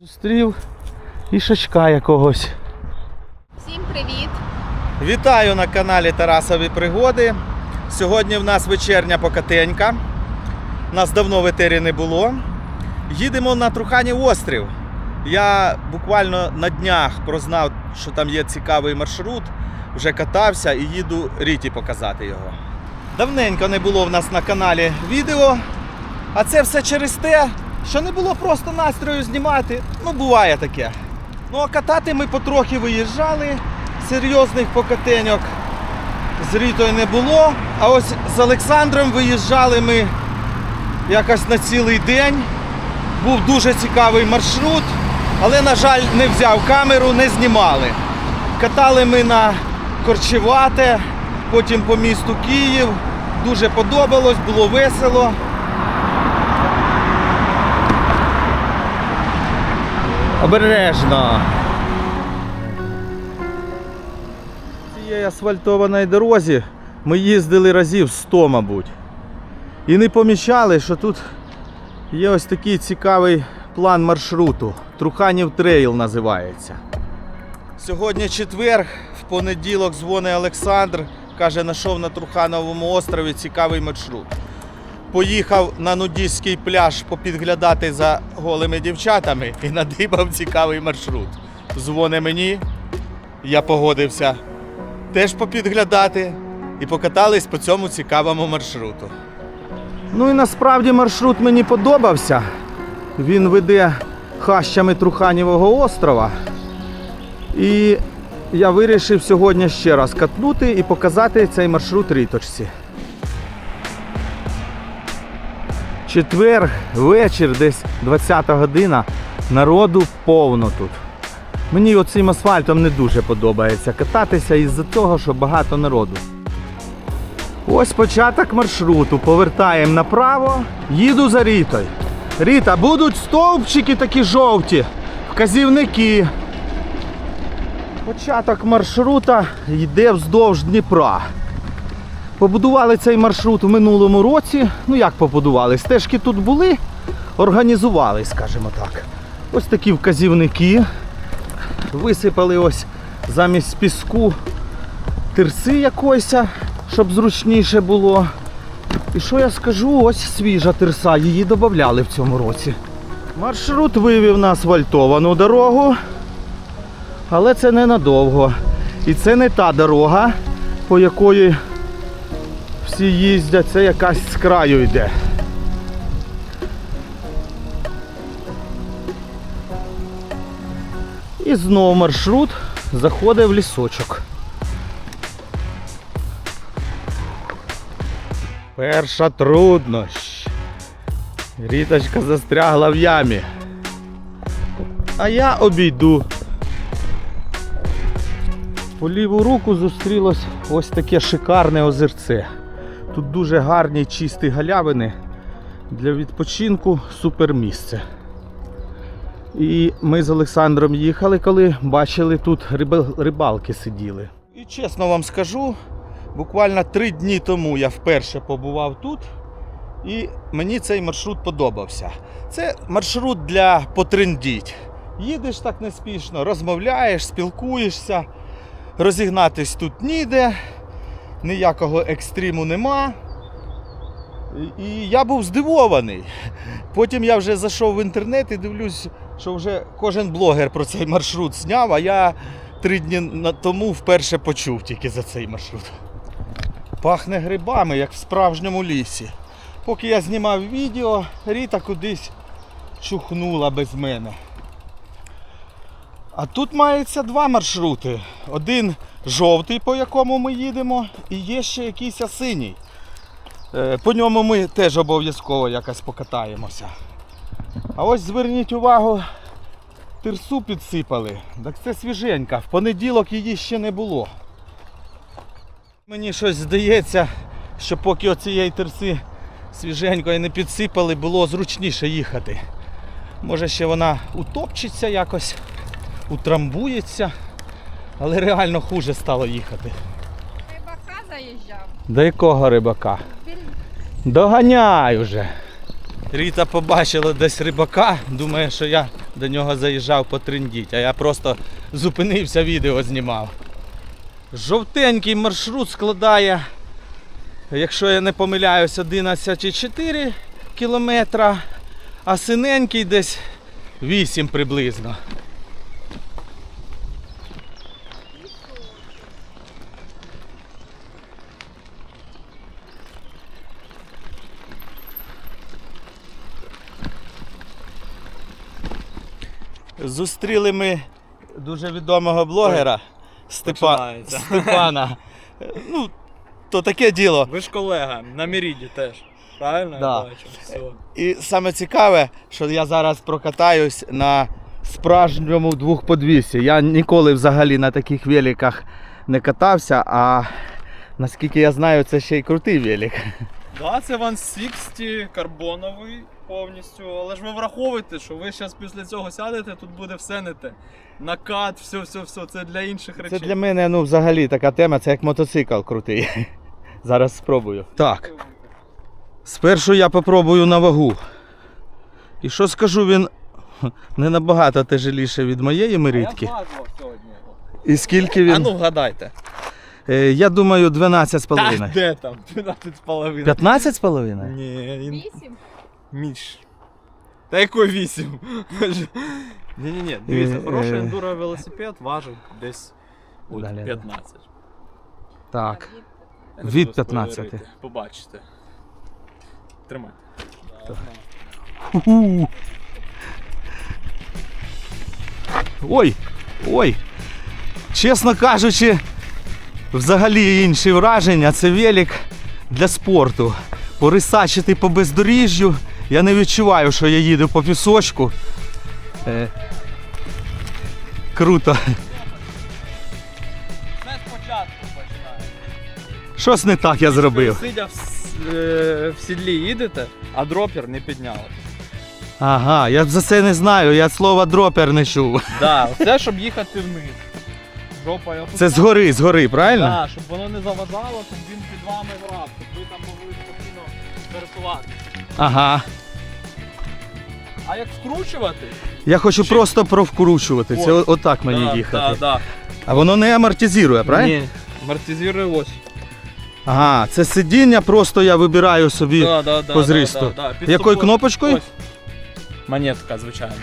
Зустрів ішачка якогось. Всім привіт! Вітаю на каналі Тарасові Пригоди. Сьогодні в нас вечірня покатенька. Нас давно в етері не було. Їдемо на Труханів острів. Я буквально на днях прознав, що там є цікавий маршрут, вже катався і їду Ріті показати його. Давненько не було в нас на каналі відео, а це все через те, що не було просто настрою знімати. Ну, буває таке. Ну, а катати ми потрохи виїжджали, серйозних покатеньок з Рітою не було. А ось з Олександром виїжджали ми якось на цілий день. Був дуже цікавий маршрут, але, на жаль, не взяв камеру, не знімали. Катали ми на Корчевате, потім по місту Київ. Дуже подобалось, було весело. Обережно. Цієї асфальтованої дорозі ми їздили разів 100, мабуть. І не помічали, що тут є ось такий цікавий план маршруту. Труханів трейл називається. Сьогодні четвер, в понеділок дзвонить Олександр, каже, знайшов на Трухановому острові цікавий маршрут. Поїхав на нудістський пляж попідглядати за голими дівчатами і надибав цікавий маршрут. Дзвони мені, я погодився теж попідглядати і покатались по цьому цікавому маршруту. Ну і насправді маршрут мені подобався. Він веде хащами Труханівого острова. І я вирішив сьогодні ще раз катнути і показати цей маршрут ріточці. Четвер, вечір, десь 20 година. Народу повно тут. Мені оцим асфальтом не дуже подобається кататися із-за того, що багато народу. Ось початок маршруту. Повертаємо направо, їду за Рітою. Ріта, будуть стовпчики такі жовті, вказівники. Початок маршрута йде вздовж Дніпра. Побудували цей маршрут в минулому році. Ну як побудували? Стежки тут були, організували, скажімо так. Ось такі вказівники. Висипали ось замість піску тирси якоїсь, щоб зручніше було. І що я скажу, ось свіжа тирса, її додавали в цьому році. Маршрут вивів на асфальтовану дорогу, але це ненадовго. І це не та дорога, по якої всі їздять, це якась з краю йде. І знову маршрут заходить в лісочок. Перша труднощ. Ріточка застрягла в ямі. А я обійду. По ліву руку зустрілось ось таке шикарне озерце. Тут дуже гарні чисті галявини. Для відпочинку супер місце. І ми з Олександром їхали, коли бачили тут риба- рибалки сиділи. І чесно вам скажу, буквально три дні тому я вперше побував тут, і мені цей маршрут подобався. Це маршрут для потрендіть. Їдеш так неспішно, розмовляєш, спілкуєшся, розігнатись тут ніде, ніякого екстриму нема. І- я був здивований. Потім я вже зайшов в інтернет і дивлюсь, що вже кожен блогер про цей маршрут зняв, а я три дні тому вперше почув тільки за цей маршрут. Пахне грибами, як в справжньому лісі. Поки я знімав відео, Ріта кудись чухнула без мене. А тут мається два маршрути. Один жовтий, по якому ми їдемо, і є ще якийсь синій. Е, По ньому ми теж обов'язково якось покатаємося. А ось зверніть увагу, тирсу підсипали. Так це свіженька. В понеділок її ще не було. Мені щось здається, що поки оцієї тирси свіженької не підсипали, було зручніше їхати. Може ще вона утопчеться якось, утрамбується, але реально хуже стало їхати. Рибака заїжджав. До якого рибака? Доганяй уже. Ріта побачила десь рибака, думає, що я до нього заїжджав потрендіть, а я просто зупинився, відео знімав. Жовтенький маршрут складає, якщо я не помиляюсь, 11,4 кілометра, а синенький десь 8 приблизно. Зустріли ми дуже відомого блогера Степа... починається. Степана. Ну, то таке діло. Ви ж колега, на Міріді теж. Правильно Да. я бачу? Все. І саме цікаве, що я зараз прокатаюсь на справжньому двохподвісі. Я ніколи взагалі на таких великах не катався, а наскільки я знаю, це ще й крутий велик. Да, це Ван 60 карбоновий повністю. Але ж ви враховуєте, що ви зараз після цього сядете, тут буде все не те. Накат, все, все, все. Це для інших речей. Це для мене ну, взагалі така тема, це як мотоцикл крутий. Зараз спробую. Так. Спершу я попробую на вагу. І що скажу, він не набагато тяжеліше від моєї А мирітки. Я сьогодні. І скільки він? А ну вгадайте. Е, Я думаю, 12 з Та де там? 12 з половиною. 15 з половиною? Ні, він Вісім. Міш. Та який 8? Ні-ні-ні, дивіться, Е, хороший е. ендуро велосипед важить десь от Далі, да. 15. Так. Я не Від буду 15. спойлерити, Побачите. Тримай. Ху-ху. Ой, ой. Чесно кажучи, взагалі інші враження. Це велик для спорту. Порисачити по бездоріжжю. Я не відчуваю, що я їду по пісочку. Е, круто. Це спочатку починає. Щось не так я зробив. Сидя в, е, в сідлі їдете, а дропер не підняли. Ага, я за це не знаю, я слова дропер не чув. Да, це щоб їхати вниз. Жопа Це згори, згори, правильно? Так, щоб воно не заважало, щоб він під вами грав, щоб ви там могли спокійно пересувати. Ага. А як вкручувати? Я хочу Чи- просто провкручувати. Це отак мені да, їхати. Да, да. А воно не амортизує, правильно? Ні, амортизує ось. Ага, це сидіння, просто я вибираю собі. Да, да, да, по да, зрісту. да, да. Під Якою собою- кнопочкою? Ось. Монетка, звичайно.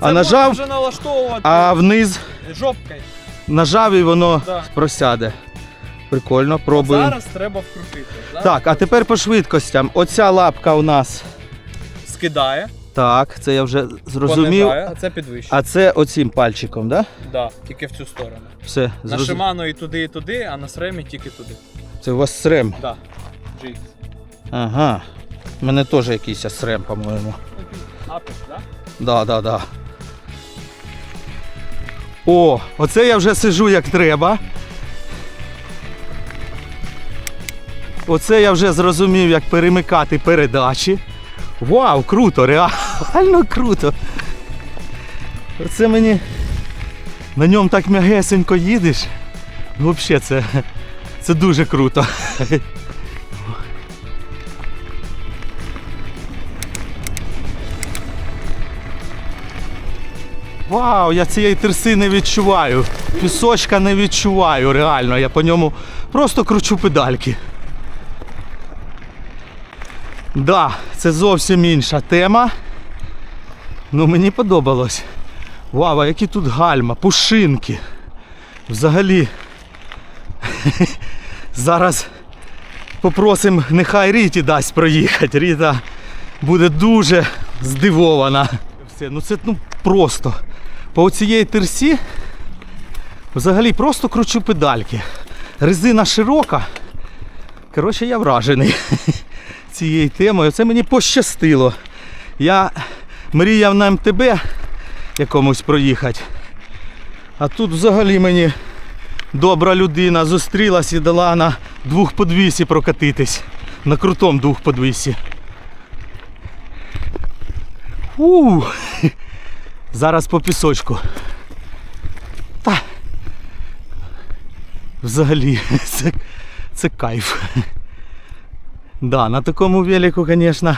А нажав, вже налаштовувати а вниз жопкою. нажав і воно Да. просяде. Прикольно, пробуємо. Зараз треба вкрутити. Зараз Так, а тепер по швидкостям. Оця лапка у нас. скидає, Так, це я вже зрозумів. понижає, а це підвищує. А це оцім пальчиком, да? Да, тільки в цю сторону. Все, На зрозумів. Shimano і туди, і туди, а на Сремі тільки туди. Це у вас срем. Да. GX. Ага. У мене теж якийсь срем, по-моєму. Апеx, да? Да, да, да. О, оце я вже сижу як треба. Оце я вже зрозумів, як перемикати передачі. Вау, круто, реально круто. Оце мені на ньому так м'ягесенько їдеш. Взагалі це, це дуже круто. Вау, я цієї терси не відчуваю. Пісочка не відчуваю, реально. Я по ньому просто кручу педальки. Да, це зовсім інша тема. Ну мені подобалось. Вау, а які тут гальма, пушинки. Взагалі. Зараз попросимо, нехай Ріті дасть проїхати. Ріта буде дуже здивована. Все, ну це ну просто. По цієї терсі взагалі просто кручу педальки. Резина широка. Коротше, я вражений цією темою. Це мені пощастило. Я мріяв на МТБ якомусь проїхати. А тут взагалі мені добра людина зустрілась і дала на двохподвісі прокатитись. На крутому двохподвісі. У, Зараз по пісочку. Та. Взагалі, це, це кайф. Да, на такому велику, звісно,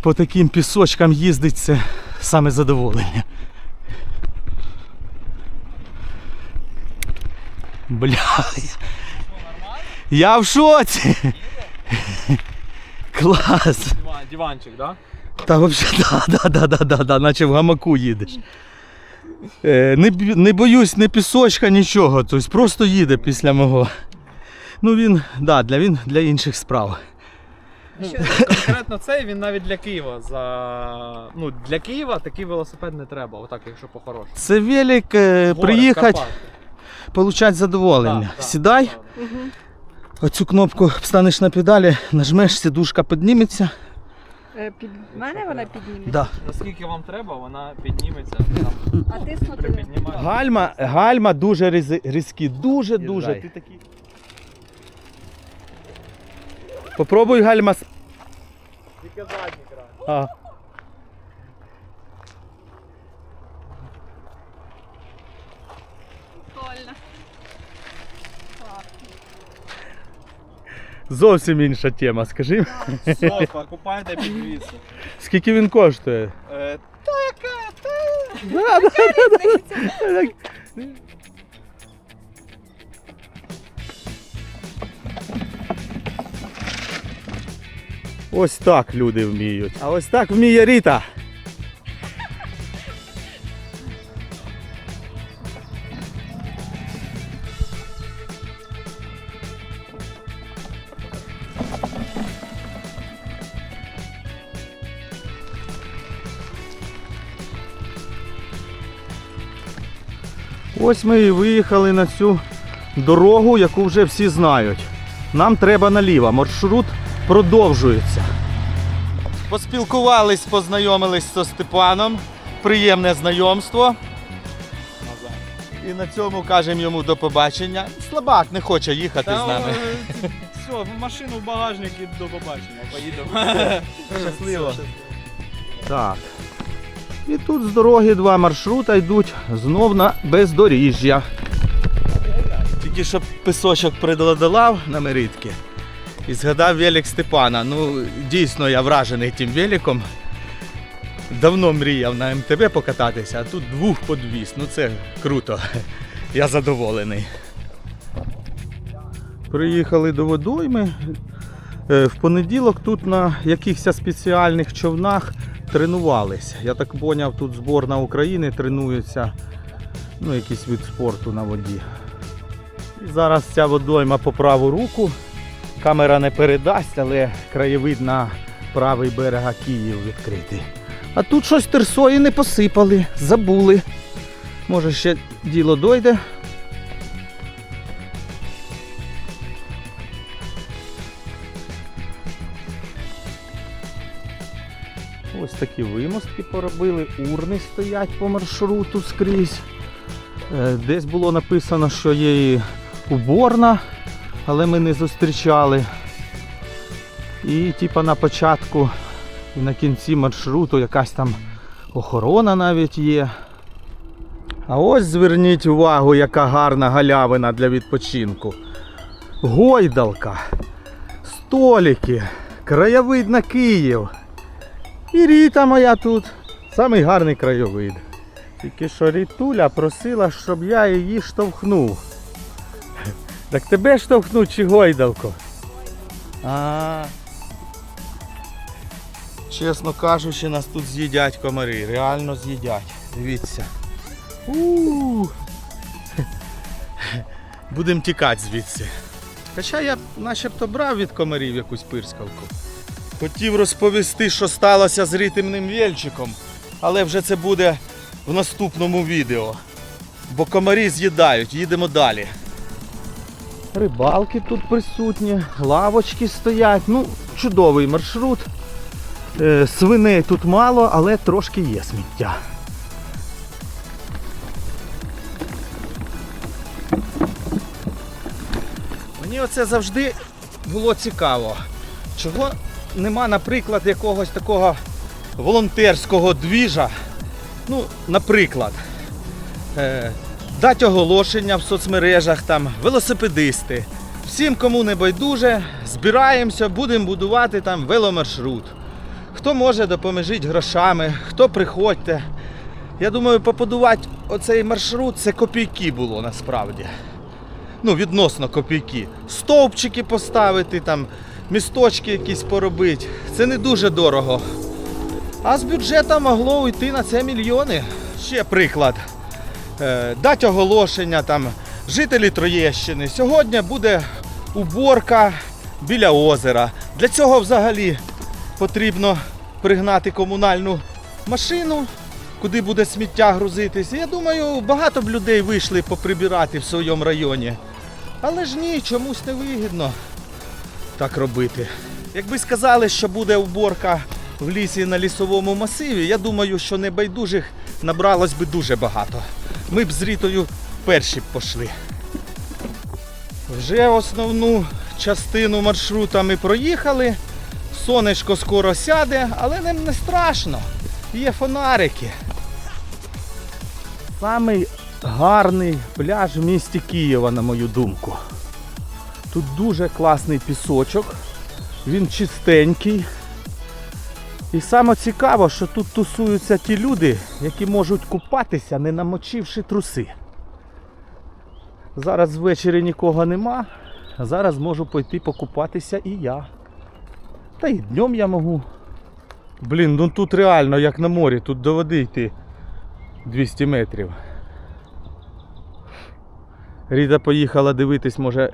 по таким пісочкам їздить це саме задоволення. Бля. Я в шоці. Клас. Диванчик, да? Та взагалі, да, да, да, да, да, да, наче в гамаку їдеш. Е, не, не боюсь ні пісочка, нічого. Тобто просто їде після мого. Ну він, да, для, він для інших справ. Ну, конкретно цей він навіть для Києва. За... Ну, для Києва такий велосипед не треба, отак, якщо по-хорошому. Це велик, е, приїхати, Карпати. задоволення. Да, да, Сідай, да. оцю кнопку встанеш на педалі, нажмеш, сідушка підніметься. Е, Під мене вона підніметься. Да. Наскільки вам треба, вона підніметься. Там, А тиснути. припіднімає. Гальма, гальма дуже різ- різкі, дуже, дуже. Ти такий. Попробуй гальма. Тільки задній край. А. Прикольно. Зовсім інша тема, скажи. Все, покупайте підвісу. Скільки він коштує? Е, Да, да, да, да. Ось так люди вміють. А ось так вміє Ріта. Ось ми і виїхали на цю дорогу, яку вже всі знають. Нам треба наліво. Маршрут продовжується. Поспілкувались, познайомились зі Степаном. Приємне знайомство. І на цьому кажемо йому до побачення. Слабак не хоче їхати з нами. Все, в машину в багажник і до побачення. Поїдемо. Щасливо. Так. І тут з дороги два маршрута йдуть знов на бездоріжжя. Тільки що пісочок придолодолав на меритки. І згадав велик Степана. Ну, дійсно, я вражений тим великом. Давно мріяв на МТБ покататися, а тут двох подвіз. Ну це круто. Я задоволений. Приїхали до водойми. Е, В понеділок тут на якихось спеціальних човнах тренувалися. Я так зрозумів, тут зборна України тренується. Ну, якийсь вид спорту на воді. Зараз ця водойма по праву руку. Камера не передасть, але краєвид на правий берега Київ відкритий. А тут щось терсої не посипали, забули. Може ще діло дойде. Такі вимостки поробили, урни стоять по маршруту скрізь. Е, Десь було написано, що є і уборна, але ми не зустрічали. І типа на початку і на кінці маршруту якась там охорона навіть є. А ось зверніть увагу, яка гарна галявина для відпочинку. Гойдалка, столики, краєвид на Київ. І Ріта моя тут. Самий гарний краєвид. Тільки що Рітуля просила, щоб я її штовхнув. Так тебе штовхнуть чи гойдалку? А. Чесно кажучи, нас тут з'їдять комари. Реально з'їдять. Дивіться. Будемо тікати звідси. Хоча я начебто брав від комарів якусь пирскавку. Хотів розповісти, що сталося з ритмним вільчиком, але вже це буде в наступному відео. Бо комарі з'їдають, їдемо далі. Рибалки тут присутні, лавочки стоять. Ну, чудовий маршрут. Е, Свиней тут мало, але трошки є сміття. Мені оце завжди було цікаво. Чого нема, наприклад, якогось такого волонтерського двіжа. Ну, наприклад, е, дати оголошення в соцмережах, там, велосипедисти, Всім, кому не байдуже, збираємося, будемо будувати там веломаршрут. Хто може, допоможіть грошами, хто приходьте. Я думаю, побудувати оцей маршрут це копійки було насправді. Ну, відносно копійки. Стовпчики поставити, там, місточки якісь поробити. Це не дуже дорого. А з бюджету могло уйти на це мільйони. Ще приклад. Е, дать оголошення там жителі Троєщини. Сьогодні буде уборка біля озера. Для цього взагалі потрібно пригнати комунальну машину, куди буде сміття грузитись. Я думаю, багато б людей вийшли поприбирати в своєму районі. Але ж ні, чомусь не вигідно так робити. Якби сказали, що буде уборка в лісі на лісовому масиві, я думаю, що небайдужих набралось би дуже багато. Ми б з Рітою перші б пішли. Вже основну частину маршрута ми проїхали. Сонечко скоро сяде, але нам не страшно. Є фонарики. Самий гарний пляж в місті Києва, на мою думку. Тут дуже класний пісочок, він чистенький. І саме цікаво, що тут тусуються ті люди, які можуть купатися, не намочивши труси. Зараз ввечері нікого нема, зараз можу пойти покупатися і я. Та й днем я можу. Блін, ну тут реально як на морі, тут до води йти 200 метрів. Ріда поїхала дивитись, може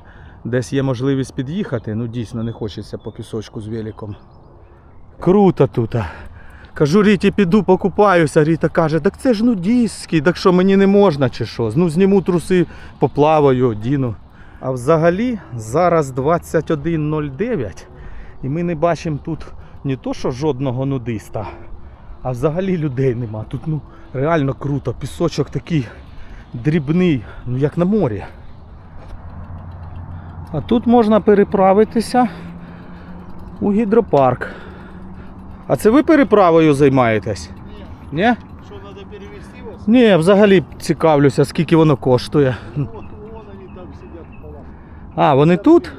десь є можливість під'їхати. Ну дійсно не хочеться по пісочку з великом. Круто тут. Кажу, Ріті, піду покупаюся. Ріта каже, так це ж нудістський, так що мені не можна чи що. Ну зніму труси, поплаваю, одіну. А взагалі зараз 21.09 і ми не бачимо тут не то, що жодного нудиста, а взагалі людей нема. Тут ну реально круто. Пісочок такий дрібний, ну як на морі. А тут можна переправитися у гідропарк. А це ви переправою займаєтесь? Ні? Что, надо перевести вас? Ні, взагалі цікавлюся, скільки воно коштує. Вот, вон они там сидят в. А, вони тут?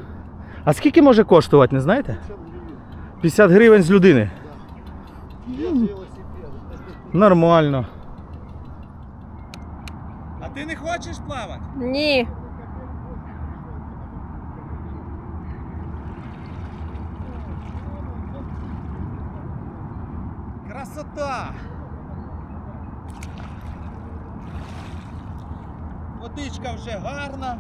А скільки може коштувати, не знаєте? 50 гривень з людини. Я. Нормально. А ти не хочеш плавати? Ні. Красота! Водичка вже гарна.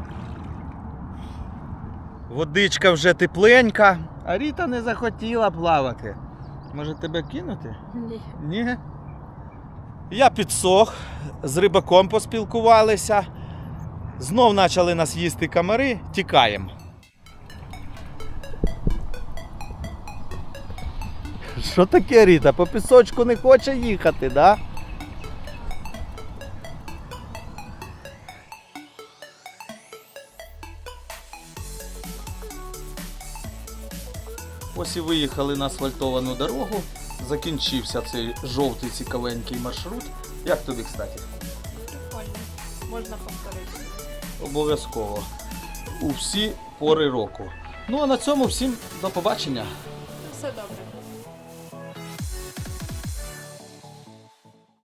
Водичка вже тепленька. А Ріта не захотіла плавати. Може тебе кинути? Ні. Ні. Я підсох, з рибаком поспілкувалися. Знов почали нас їсти комари, тікаємо. Що таке, Ріта? По пісочку не хоче їхати, да? Ось і виїхали на асфальтовану дорогу. Закінчився цей жовтий цікавенький маршрут. Як тобі, кстати? Прикольно. Можна повторити. Обов'язково. У всі пори року. Ну а на цьому всім до побачення. Все добре.